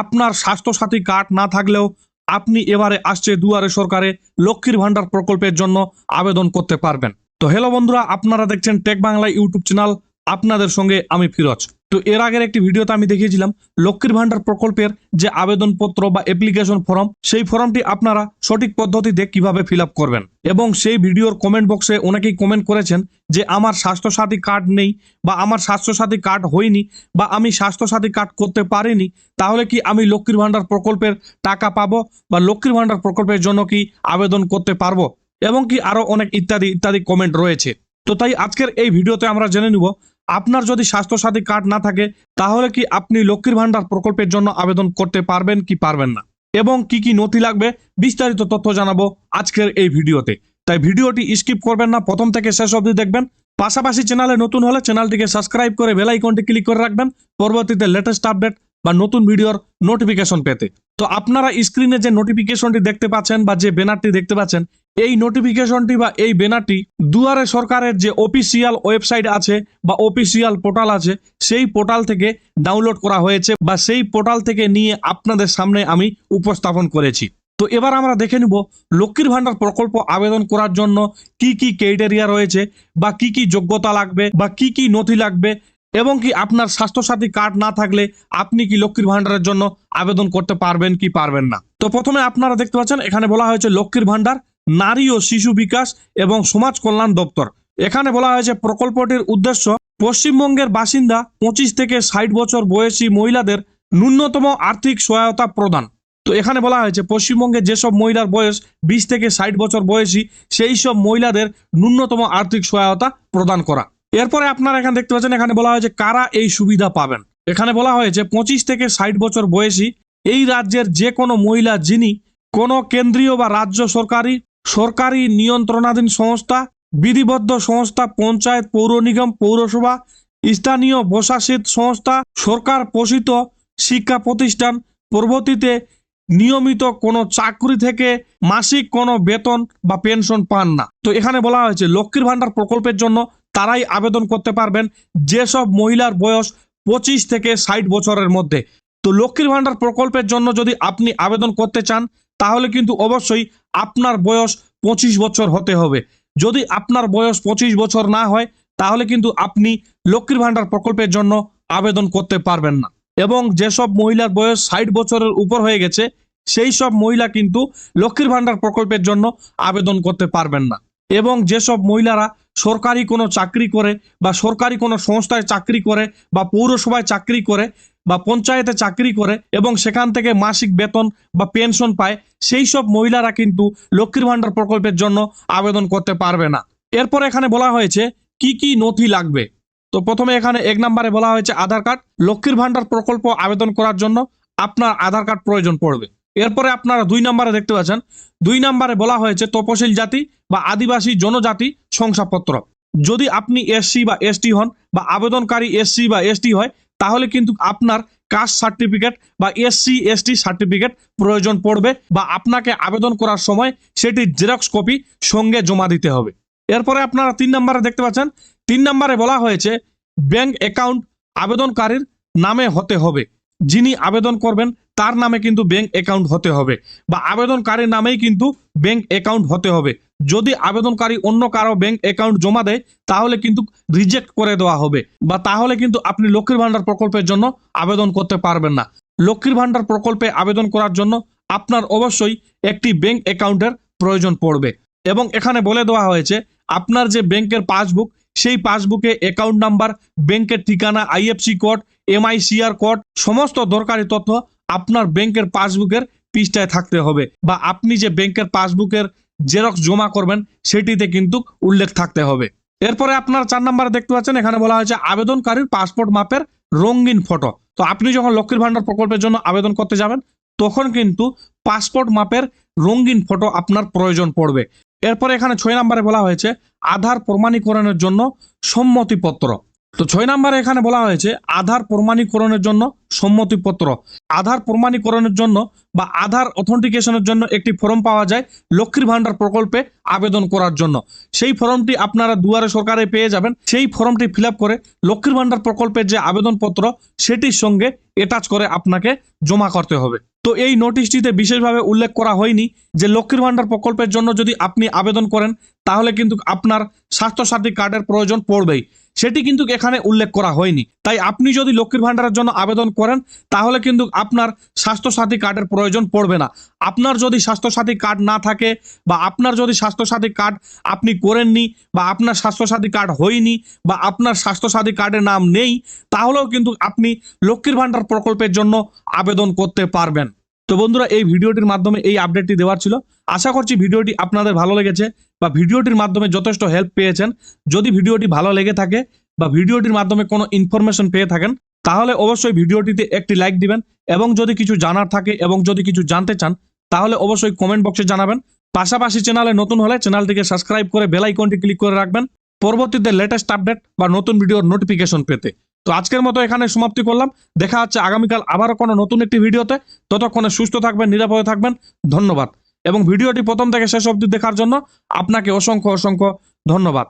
আপনার স্বাস্থ্যসাথী কার্ড না থাকলেও আপনি এবারে আসছে দুয়ারে সরকারে লক্ষ্মীর ভান্ডার প্রকল্পের জন্য আবেদন করতে পারবেন। তো হ্যালো বন্ধুরা, আপনারা দেখছেন টেক বাংলা ইউটিউব চ্যানেল আপনাদের সঙ্গে আমি ফিরোজ। তো এর আগের একটি ভিডিওতে আমি দেখিয়েছিলাম লক্ষ্মীর ভান্ডার প্রকল্পের যে আবেদনপত্র বা অ্যাপ্লিকেশন ফর্ম সেই ফর্মটি আপনারা সঠিক পদ্ধতিতে কীভাবে ফিল করবেন? এবং সেই ভিডিওর কমেন্ট বক্সে অনেকেই কমেন্ট করেছেন যে আমার স্বাস্থ্যসাথী কার্ড নেই বা আমার স্বাস্থ্যসাথী কার্ড হয়নি বা আমি স্বাস্থ্যসাথী কার্ড করতে পারিনি, তাহলে কি আমি লক্ষ্মীর ভান্ডার প্রকল্পের টাকা পাবো বা লক্ষ্মীর ভান্ডার প্রকল্পের জন্য কি আবেদন করতে পারব? এবং কি আরও অনেক ইত্যাদি ইত্যাদি কমেন্ট রয়েছে। তো তাই আজকের এই ভিডিওতে আমরা জেনে নিব আপনার যদি স্বাস্থ্যসাথী কার্ড না থাকে, তাহলে কি আপনি লক্ষ্মীর ভান্ডার প্রকল্পের জন্য আবেদন করতে পারবেন কি পারবেন না? এবং কি কি নথি লাগবে? বিস্তারিত তথ্য জানাব আজকের এই ভিডিওতে। তাই ভিডিওটি স্কিপ করবেন না, প্রথম থেকে শেষ অবধি দেখবেন। পাশাপাশি চ্যানেলে নতুন হলে চ্যানেলটিকে সাবস্ক্রাইব করে বেল আইকনটি ক্লিক করে রাখবেন। পরবর্তীতে লেটেস্ট আপডেট বা নতুন ভিডিওর নোটিফিকেশন পেতে। তো আপনারা স্ক্রিনে যে নোটিফিকেশনটি দেখতে পাচ্ছেন বা যে ব্যানারটি দেখতে পাচ্ছেন এই নোটিফিকেশনটি বা এই ব্যানারটি দুয়ারে সরকারের যে অফিসিয়াল ওয়েবসাইট আছে বা অফিসিয়াল পোর্টাল আছে, সেই পোর্টাল থেকে ডাউনলোড করা হয়েছে বা সেই পোর্টাল থেকে নিয়ে আপনাদের সামনে আমি উপস্থাপন করেছি। তো এবার আমরা দেখে নিব লক্ষ্মীর ভান্ডার প্রকল্প আবেদন করার জন্য কি কি ক্রাইটেরিয়া রয়েছে বা কি কি যোগ্যতা লাগবে বা কি কি নথি লাগবে এবং কি আপনার স্বাস্থ্যসাথী কার্ড না থাকলে আপনি কি লক্ষ্মীর ভান্ডারের জন্য আবেদন করতে পারবেন কি পারবেন না। তো প্রথমে আপনারা দেখতে পাচ্ছেন, এখানে বলা হয়েছে লক্ষ্মীর ভান্ডার নারী ও শিশু বিকাশ এবং সমাজ কল্যাণ দপ্তর। এখানে বলা হয়েছে, প্রকল্পটির উদ্দেশ্য পশ্চিমবঙ্গের বাসিন্দা পঁচিশ থেকে ষাট বছর বয়সী মহিলাদের ন্যূনতম আর্থিক সহায়তা প্রদান। তো এখানে বলা হয়েছে, পশ্চিমবঙ্গে যেসব মহিলার বয়স বিশ থেকে ষাট বছর বয়সী, সেই সব মহিলাদের ন্যূনতম আর্থিক সহায়তা প্রদান করা। এরপরে আপনারা এখানে দেখতে পাচ্ছেন, এখানে বলা হয়েছে, কারা এই সুবিধা পাবেন? এখানে বলা হয়েছে, পঁচিশ থেকে ষাট বছর বয়সী এই রাজ্যের যে কোনো মহিলা, যিনি কোনো কেন্দ্রীয় বা রাজ্য সরকারি সরকারি নিয়ন্ত্রণাধীন সংস্থা, বিধিবদ্ধ সংস্থা, পঞ্চায়েত পৌর নিগম, পৌরসভা, স্থানীয় প্রশাসিত সংস্থা, সরকার পোষিত শিক্ষা প্রতিষ্ঠান প্রভৃতিতে নিয়মিত কোনো চাকরি থেকে মাসিক কোনো বেতন বা পেনশন পান না। তো এখানে বলা হয়েছে, লক্ষ্মীর ভান্ডার প্রকল্পের জন্য তারাই আবেদন করতে পারবেন যেসব মহিলার বয়স পঁচিশ থেকে ষাট বছরের মধ্যে। তো লক্ষ্মীর ভান্ডার প্রকল্পের জন্য যদি আপনি আবেদন করতে চান, তাহলে কিন্তু অবশ্যই আপনার বয়স পঁচিশ বছর হতে হবে। যদি আপনার বয়স পঁচিশ বছর না হয়, তাহলে কিন্তু আপনি লক্ষ্মীর ভান্ডার প্রকল্পের জন্য আবেদন করতে পারবেন না। এবং যেসব মহিলার বয়স ষাট বছরের উপর হয়ে গেছে, সেই সব মহিলা কিন্তু লক্ষ্মীর ভান্ডার প্রকল্পের জন্য আবেদন করতে পারবেন না। এবং যেসব মহিলারা সরকারি কোনো চাকরি করে বা সরকারি কোনো সংস্থায় চাকরি করে বা পৌরসভায় চাকরি করে বা পঞ্চায়েতে চাকরি করে এবং সেখান থেকে মাসিক বেতন বা পেনশন পায়, সেই সব মহিলারা কিন্তু লক্ষ্মীর ভান্ডার প্রকল্পের জন্য আবেদন করতে পারবে না। এরপর এখানে বলা হয়েছে, কি কি নথি লাগবে? তো প্রথমে এখানে এক নম্বরে বলা হয়েছে আধার কার্ড, লক্ষ্মীর ভান্ডার প্রকল্প আবেদন করার জন্য আপনার আধার কার্ড প্রয়োজন পড়বে। এরপরে আপনারা দুই নম্বরে দেখতে পাচ্ছেন, দুই নম্বরে বলা হয়েছে তপশিল জাতি বা আদিবাসী জনজাতি শংসাপত্র। যদি আপনি এসসি বা এসটি হন বা আবেদনকারী এসসি বা এসটি হয় তাহলে কিন্তু আপনার কাস্ট সার্টিফিকেট বা এসসি এসটি সার্টিফিকেট প্রয়োজন পড়বে বা আপনাকে আবেদন করার সময় সেটি জেরক্স কপি সঙ্গে জমা দিতে হবে। এরপরে আপনারা তিন নম্বরে দেখতে পাচ্ছেন, তিন নম্বরে বলা হয়েছে ব্যাংক অ্যাকাউন্ট আবেদনকারীর নামে হতে হবে। যিনি আবেদন করবেন তার নামে কিন্তু ব্যাংক অ্যাকাউন্ট হতে হবে বা আবেদনকারীর নামেই কিন্তু ব্যাংক অ্যাকাউন্ট হতে হবে। যদি আবেদনকারী অন্য কারও ব্যাংক অ্যাকাউন্ট জমা দেয়, তাহলে কিন্তু রিজেক্ট করে দেওয়া হবে বা তাহলে কিন্তু আপনি লক্ষ্মীর ভান্ডার প্রকল্পের জন্য আবেদন করতে পারবেন না। লক্ষ্মীর ভান্ডার প্রকল্পে আবেদন করার জন্য আপনার অবশ্যই একটি ব্যাংক অ্যাকাউন্টের প্রয়োজন পড়বে এবং এখানে বলে দেওয়া হয়েছে, আপনার যে ব্যাংকের পাসবুক সেই পাসবুকে অ্যাকাউন্ট নাম্বার ব্যাংকের ঠিকানা আইএফসি কোড এমআইসিআর কোড সমস্ত দরকারি তথ্য আপনার ব্যাংকের পাসবুকের পৃষ্ঠায় থাকতে হবে বা আপনি যে ব্যাংকের পাসবুকের জেরক্স জমা করবেন সেটিতে কিন্তু উল্লেখ থাকতে হবে। এরপরে আপনার চার নাম্বারে দেখতে পাচ্ছেন, এখানে বলা হয়েছে আবেদনকারীর পাসপোর্ট মাপের রঙিন ফটো। তো আপনি যখন লক্ষ্মীর ভান্ডার প্রকল্পের জন্য আবেদন করতে যাবেন, তখন কিন্তু পাসপোর্ট মাপের রঙিন ফটো আপনার প্রয়োজন পড়বে। এরপরে এখানে ছয় নম্বরে বলা হয়েছে, আধার প্রমাণীকরণের জন্য সম্মতিপত্র। তো ছয় নম্বরে এখানে বলা হয়েছে আধার প্রমাণীকরণের জন্য সম্মতিপত্র। আধার প্রমাণীকরণের জন্য বা আধার অথেন্টিকেশনের জন্য একটি ফর্ম পাওয়া যায় লক্ষ্মীর ভান্ডার প্রকল্পে আবেদন করার জন্য। সেই ফর্মটি আপনারা দুয়ারে সরকারে পেয়ে যাবেন। সেই ফর্মটি ফিল করে লক্ষ্মীর ভান্ডার প্রকল্পের যে আবেদনপত্র, সেটির সঙ্গে অ্যাটাচ করে আপনাকে জমা করতে হবে। তো এই নোটিশটিতে বিশেষভাবে উল্লেখ করা হয়নি যে লক্ষ্মীর ভান্ডার প্রকল্পের জন্য যদি আপনি আবেদন করেন তাহলে কিন্তু আপনার স্বাস্থ্যসাথী কার্ডের প্রয়োজন পড়বেই। সেটি কিন্তু এখানে উল্লেখ করা হয়নি। তাই আপনি যদি লক্ষ্মীর ভান্ডারের জন্য আবেদন করেন, তাহলে কিন্তু আপনার স্বাস্থ্যসাথী কার্ডের প্রয়োজন পড়বে না। আপনার যদি স্বাস্থ্যসাথী কার্ড না থাকে বা আপনার যদি স্বাস্থ্যসাথী কার্ড আপনি করেননি বা আপনার স্বাস্থ্যসাথী কার্ড হয়নি বা আপনার স্বাস্থ্যসাথী কার্ডের নাম নেই, তাহলেও কিন্তু আপনি লক্ষ্মীর ভান্ডার প্রকল্পের জন্য আবেদন করতে পারবেন। তো বন্ধুরা, এই ভিডিওটির মাধ্যমে এই আপডেটটি দেওয়ার ছিল। আশা করছি ভিডিওটি আপনাদের ভালো লেগেছে বা ভিডিওটির মাধ্যমে যথেষ্ট হেল্প পেয়েছেন। যদি ভিডিওটি ভালো লেগে থাকে বা ভিডিওটির মাধ্যমে কোনো ইনফরমেশন পেয়ে থাকেন, তাহলে অবশ্যই ভিডিওটিতে একটি লাইক দিবেন এবং যদি কিছু জানার থাকে এবং যদি কিছু জানতে চান, তাহলে অবশ্যই কমেন্ট বক্সে জানাবেন। পাশাপাশি চ্যানেলে নতুন হলে চ্যানেলটিকে সাবস্ক্রাইব করে বেল আইকনটি ক্লিক করে রাখবেন। পরবর্তীতে লেটেস্ট আপডেট বা নতুন ভিডিওর নোটিফিকেশন পেতে। তো আজকের মতো এখানে সমাপ্তি করলাম। দেখা যাচ্ছে আগামীকাল আবারও কোনো নতুন একটি ভিডিওতে। ততক্ষণে সুস্থ থাকবেন, নিরাপদে থাকবেন। ধন্যবাদ। এবং ভিডিওটি প্রথম থেকে শেষ অবধি দেখার জন্য আপনাকে অসংখ্য অসংখ্য ধন্যবাদ।